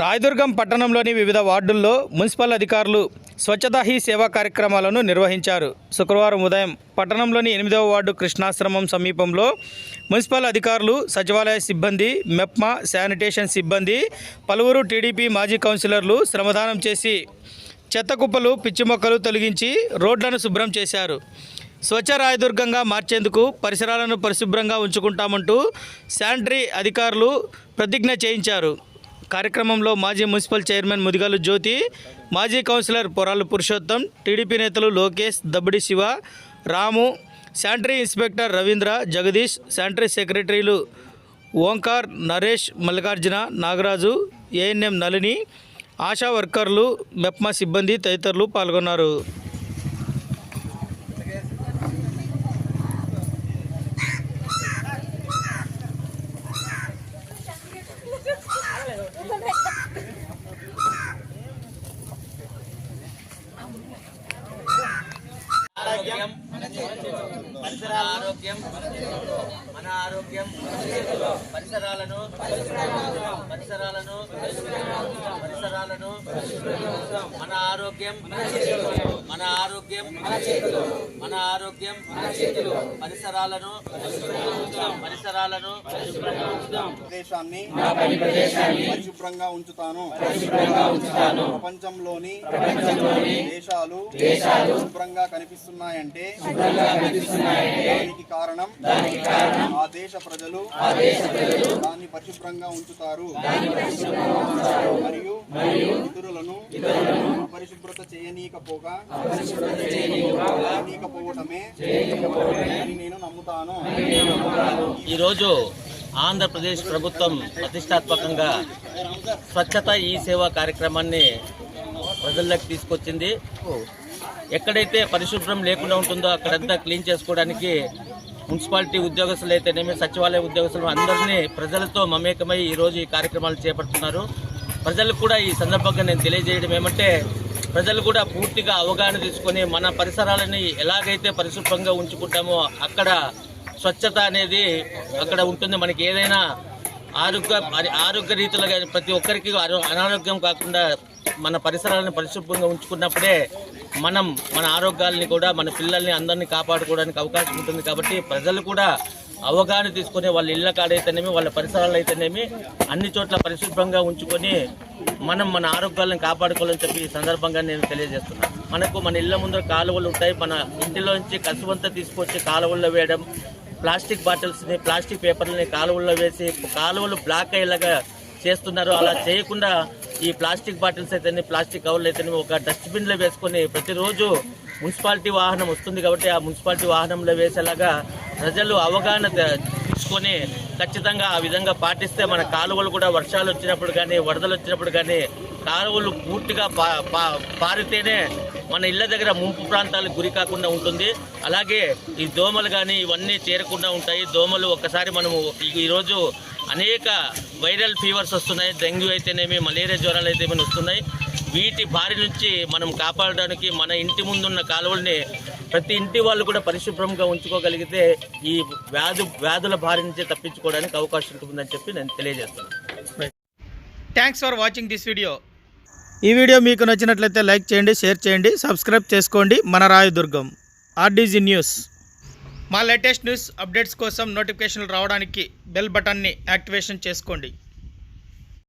రాయదుర్గం పట్టణంలోని వివిధ వార్డుల్లో మున్సిపల్ అధికారులు స్వచ్ఛతా హీ సేవా కార్యక్రమాలను నిర్వహించారు. శుక్రవారం ఉదయం పట్టణంలోని ఎనిమిదవ వార్డు కృష్ణాశ్రమం సమీపంలో మున్సిపల్ అధికారులు సచివాలయ సిబ్బంది మెప్మా శానిటేషన్ సిబ్బంది పలువురు టీడీపీ మాజీ కౌన్సిలర్లు శ్రమదానం చేసి చెత్త కుప్పలు పిచ్చి మొక్కలు తొలగించి రోడ్లను శుభ్రం చేశారు. స్వచ్ఛ రాయదుర్గంగా మార్చేందుకు పరిసరాలను పరిశుభ్రంగా ఉంచుకుంటామంటూ శానిటరీ అధికారులు ప్రతిజ్ఞ చేయించారు. కార్యక్రమంలో మాజీ మున్సిపల్ చైర్మన్ ముదిగాలు జ్యోతి మాజీ కౌన్సిలర్ పొరాలు పురుషోత్తం టీడీపీ నేతలు Lokesh Dabbadi Siva Ramu sanitary inspector Ravindra Jagadish sanitary సెక్రటరీలు ఓంకార్ నరేష్ మల్లికార్జున నాగరాజు ఏఎన్ఎం నళిని ఆశా వర్కర్లు మెప్మా సిబ్బంది తదితరులు పాల్గొన్నారు. పరిసర ఆరోగ్యం మన ఆరోగ్యం పరిసరాలను పరిసరాలను పరిసరాలను మన ఆరోగ్యం మన ఆరోగ్యం మన ఆరోగ్యం పరిసరాలను పరిసరాలను ప్రదేశాన్ని పరిశుభ్రంగా ఉంచుతాను. ప్రపంచంలోని దేశాలు శుభ్రంగా కనిపిస్తున్నాయంటే దానికి కారణం ఆ దేశ ప్రజలు దాన్ని పరిశుభ్రంగా ఉంచుతారు. మరియు ఇతరులను అపరిశుభ్రత చేయనీకపోగా చేయనీకపోవటమే అని నేను నమ్ముతాను. ఈరోజు ఆంధ్రప్రదేశ్ ప్రభుత్వం ప్రతిష్టాత్మకంగా స్వచ్ఛత ఈ సేవా కార్యక్రమాన్ని ప్రజల్లోకి తీసుకొచ్చింది. ఎక్కడైతే పరిశుభ్రం లేకుండా ఉంటుందో అక్కడంతా క్లీన్ చేసుకోవడానికి మున్సిపాలిటీ ఉద్యోగస్తులు అయితేనేమి సచివాలయ ఉద్యోగస్తులు అందరినీ ప్రజలతో మమేకమై ఈరోజు ఈ కార్యక్రమాలు చేపడుతున్నారు. ప్రజలకు కూడా ఈ సందర్భంగా నేను తెలియజేయడం ఏమంటే ప్రజలు కూడా పూర్తిగా అవగాహన తీసుకొని మన పరిసరాలని ఎలాగైతే పరిశుభ్రంగా ఉంచుకుంటామో అక్కడ స్వచ్ఛత అనేది అక్కడ ఉంటుంది. మనకి ఏదైనా ఆరోగ్య మరి ఆరోగ్య రీతిలో ప్రతి ఒక్కరికి అనారోగ్యం కాకుండా మన పరిసరాలను పరిశుభ్రంగా ఉంచుకున్నప్పుడే మనం మన ఆరోగ్యాలని కూడా మన పిల్లల్ని అందరినీ కాపాడుకోవడానికి అవకాశం ఉంటుంది. కాబట్టి ప్రజలు కూడా అవగాహన తీసుకొని వాళ్ళ ఇళ్ళ కాడైతేనేమి వాళ్ళ పరిసరాలు అయితేనేమి అన్ని చోట్ల పరిశుభ్రంగా ఉంచుకొని మనం మన ఆరోగ్యాలను కాపాడుకోవాలని చెప్పి ఈ సందర్భంగా నేను తెలియజేస్తున్నాను మనకు మన ఇళ్ళ ముందర కాలువలు ఉంటాయి. మన ఇంటిలోంచి కసువంతా తీసుకొచ్చి కాలువల్లో వేయడం ప్లాస్టిక్ బాటిల్స్ని ప్లాస్టిక్ పేపర్లని కాలువల్లో వేసి కాలువలు బ్లాక్ అయ్యేలాగా చేస్తున్నారు. అలా చేయకుండా ఈ ప్లాస్టిక్ బాటిల్స్ అయితేనే ప్లాస్టిక్ కవర్లు అయితేనే ఒక డస్ట్బిన్లో వేసుకొని ప్రతిరోజు మున్సిపాలిటీ వాహనం వస్తుంది కాబట్టి ఆ మున్సిపాలిటీ వాహనంలో వేసేలాగా ప్రజలు అవగాహన తీసుకొని ఖచ్చితంగా ఆ విధంగా పాటిస్తే మన కాలువలు కూడా వర్షాలు వచ్చినప్పుడు కానీ వరదలు వచ్చినప్పుడు కానీ కాలువలు పూర్తిగా పా పా- పారితేనే మన ఇళ్ళ దగ్గర ముంపు ప్రాంతాలకు గురి కాకుండా ఉంటుంది. అలాగే ఈ దోమలు కానీ ఇవన్నీ చేరకుండా ఉంటాయి. దోమలు ఒక్కసారి మనము ఈరోజు అనేక వైరల్ ఫీవర్స్ వస్తున్నాయి. డెంగ్యూ అయితేనేమి మలేరియా జ్వరాలు అయితేనేమి వస్తున్నాయి. వీటి బారి నుంచి మనం కాపాడడానికి మన ఇంటి ముందున్న కాలువల్ని ప్రతి ఇంటి వాళ్ళు కూడా పరిశుభ్రంగా ఉంచుకోగలిగితే ఈ వ్యాధు వ్యాధుల బారి నుంచి తప్పించుకోవడానికి అవకాశం ఉంటుందని చెప్పి నేను తెలియజేస్తాను thanks for watching this video ఈ వీడియో మీకు నచ్చినట్లయితే లైక్ చేయండి షేర్ చేయండి సబ్స్క్రైబ్ చేసుకోండి. మన రాయదుర్గం ఆర్డీజీ న్యూస్. మా లేటెస్ట్ న్యూస్ అప్డేట్స్ కోసం నోటిఫికేషన్లు రావడానికి బెల్ బటన్ని యాక్టివేషన్ చేసుకోండి.